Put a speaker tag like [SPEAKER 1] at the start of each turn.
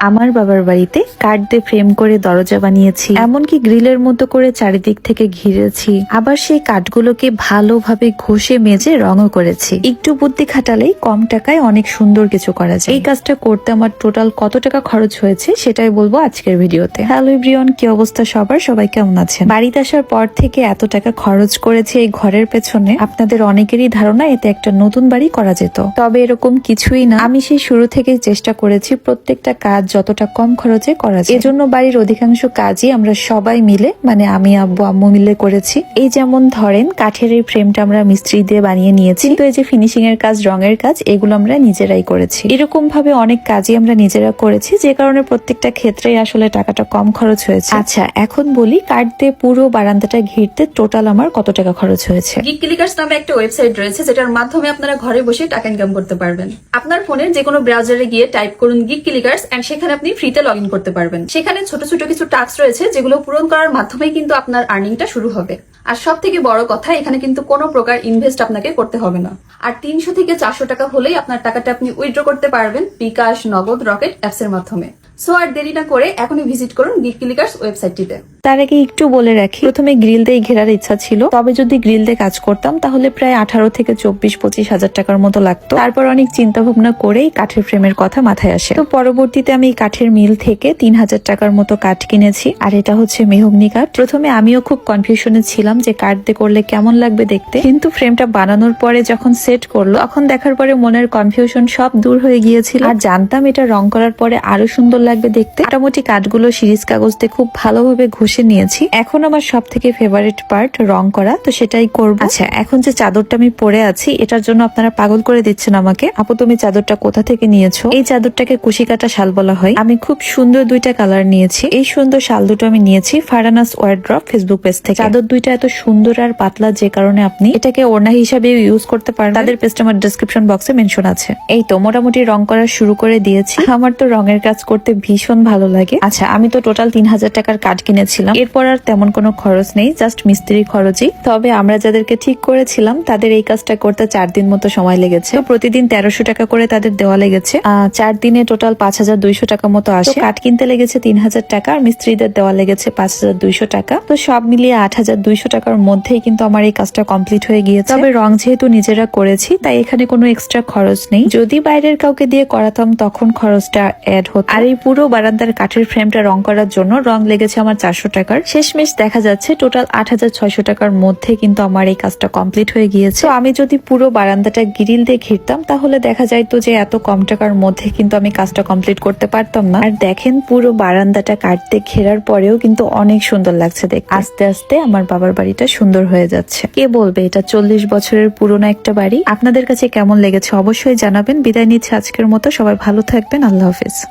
[SPEAKER 1] আমার বাবার বাড়িতে কাঠ দিয়ে ফ্রেম করে দরজা বানিয়েছি। এমনকি গ্রিলের মতো করে চারিদিক থেকে ঘিরেছি। আবার সেই কাঠগুলোকে ভালোভাবে ঘষে মেজে রঙও করেছি। একটু বুদ্ধি খাটালেই কম টাকায় অনেক সুন্দর কিছু করা যায়। এই কাজটা করতে আমার টোটাল কত টাকা খরচ হয়েছে সেটাই বলব আজকের ভিডিওতে। হ্যালো ব্রিয়ন কি অবস্থা সবার? সবাই কেমন আছেন? বাড়িতে আসার পর থেকে এত টাকা খরচ করেছে এই ঘরের পেছনে, আপনাদের অনেকেরই ধারণা এতে একটা নতুন বাড়ি করা যেত। তবে এরকম কিছুই না। আমি সেই শুরু থেকে চেষ্টা করেছি প্রত্যেকটা কাজ যতটা কম খরচে করা যায়। এজন্য বাড়ির অধিকাংশ কাজই আমরা সবাই মিলে মানে আমি, আব্বু, আম্মু মিলে করেছি। এই যেমন ধরেন, কাঠের এই ফ্রেমটা আমরা মিস্ত্রি দিয়ে বানিয়ে নিয়েছি। তো এই যে ফিনিশিং এর কাজ, রঙের কাজ, এগুলো আমরা নিজেরাই করেছি। এরকম ভাবে অনেক কাজই আমরা নিজেরা করেছি, যে কারণে প্রত্যেকটা ক্ষেত্রেই আসলে টাকাটা কম খরচ হয়েছে। আচ্ছা এখন বলি, কাঠ দিয়ে পুরো বারান্দাটা ঘিরতে টোটাল আমার কত টাকা খরচ হয়েছে?
[SPEAKER 2] নামে একটা ওয়েবসাইট রয়েছে, যেটার মাধ্যমে আপনারা ঘরে বসে টাকা ইনকাম করতে পারবেন। আপনার ফোনের যে কোনো ব্রাউজারে গিয়ে টাইপ করুন গিগ ক্লিকার্স এন্ড সেখানে আপনি ফ্রিতে লগ করতে পারবেন। সেখানে ছোট ছোট কিছু টাস্ক রয়েছে যেগুলো পূরণ করার মাধ্যমে কিন্তু আপনার আর্নিংটা শুরু হবে। আর সব থেকে বড় কথা, এখানে কিন্তু কোনো প্রকার ইনভেস্ট আপনাকে করতে হবে না। আর তিনশো থেকে চারশো টাকা হলেই আপনার টাকাটা আপনি উইথড্র করতে পারবেন বিকাশ, নগদ, রকেট অ্যাপস এর মাধ্যমে। সো আর দেরি না করে এখনই ভিজিট করুন গিক ক্লিকার্স ওয়েবসাইটটিতে
[SPEAKER 1] তার আগে একটু বলে রাখি, প্রথমে গ্রিল দিয়ে ঘেরার ইচ্ছা ছিল। তবে যদি গ্রিল দিয়ে কাজ করতাম, তাহলে প্রায় আঠারো থেকে চব্বিশ, পঁচিশ হাজার টাকার মতো লাগতো। তারপর অনেক চিন্তা ভাবনা করেই কাঠের ফ্রেমের কথা মাথায় আসে। তো পরবর্তীতে আমি কাঠের মিল থেকে তিন হাজার টাকার মতো কাঠ কিনেছি, আর এটা হচ্ছে মেহগনি কাঠ। প্রথমে আমিও খুব কনফিউশনে ছিলাম যে কাঠ দিয়ে করলে কেমন লাগবে দেখতে। কিন্তু ফ্রেমটা বানানোর পরে যখন সেট করল, তখন দেখার পরে মনের কনফিউশন সব দূর হয়ে গিয়েছিল। আর জানতাম এটা রং করার পরে আরও সুন্দর লাগবে দেখতে। মোটামুটি কাঠগুলো সিরিজ কাগজ দিয়ে খুব ভালোভাবে ঘষে নিয়েছি। এখন আমার সব থেকে ফেভারিট পার্ট রং করা, তো সেটাই করব। আচ্ছা এখন যে চাদরটা আমি পরে আছি, এটার জন্য আপনারা পাগল করে দিচ্ছেন আমাকে। আপু, তুমি চাদরটা কোথা থেকে নিয়েছো? এই চাদরটাকে কুশি কাটা শাল বলা হয়। আমি খুব সুন্দর দুইটা কালার নিয়েছি। এই সুন্দর শাল দুটো আমি নিয়েছি ফারানাস ওয়ার্ড্রপ ফেসবুক পেজ থেকে। চাদর দুইটা এত সুন্দর আর পাতলা যে কারণে আপনি এটাকে ওড়না হিসাবে ইউজ করতে পারেন তাদের পেজটা আমার ডিসক্রিপশন বক্সে মেনশন আছে। এই তো, মোটামুটি রং করা শুরু করে দিয়েছি। আমার তো রঙের কাজ করতে ভীষণ ভালো লাগে। আচ্ছা আমি তো টোটাল তিন হাজার টাকার কাঠ কিনেছিলাম। এরপর আর তেমন কোনো খরচ নেই জাস্ট মিস্ত্রি খরচই। তবে আমরা যাদেরকে ঠিক করেছিলাম তাদের এই কাজটা করতে চার দিন মতো সময় লেগেছে। তো প্রতিদিন তেরোশো টাকা করে তাদের দেওয়া লেগেছে। চার দিনে টোটাল পাঁচ হাজার দুইশো টাকা মতো আসে। কাঠ কিনতে লেগেছে তিন হাজার টাকা আর মিস্ত্রিদের দেওয়া লেগেছে পাঁচ হাজার দুইশো টাকা। তো সব মিলিয়ে আট হাজার দুইশো টাকার মধ্যেই কিন্তু আমার এই কাজটা কমপ্লিট হয়ে গিয়েছে। তবে রং যেহেতু নিজেরা করেছি তাই এখানে কোনো এক্সট্রা খরচ নেই। যদি বাইরের কাউকে দিয়ে করাতাম তখন খরচটা অ্যাড হতো। আর এই পুরো বারান্দার কাঠের ফ্রেমটা রং করার জন্য রং লেগেছে আমার চারশো টাকার। শেষমেশ দেখা যাচ্ছে টোটাল আট হাজার ছয়শো টাকার মধ্যে কিন্তু আমার এই কাজটা কমপ্লিট হয়ে গিয়েছে। তো আমি যদি পুরো বারান্দাটা গ্রিল দিয়ে ঘিরতাম, তাহলে দেখা যায় তো যে এত কম টাকার মধ্যে কিন্তু আমি কাজটা কমপ্লিট করতে পারতাম না। আর দেখেন, পুরো বারান্দাটা কাটতে ঘেরার পরেও কিন্তু অনেক সুন্দর লাগছে দেখ আস্তে আস্তে আমার বাবার বাড়িটা সুন্দর হয়ে যাচ্ছে। কে বলবে, এটা চল্লিশ বছরের পুরনো একটা বাড়ি? আপনাদের কাছে কেমন লেগেছে অবশ্যই জানাবেন। বিদায় নিচ্ছে আজকের মতো। সবাই ভালো থাকবেন। আল্লাহ হাফিজ।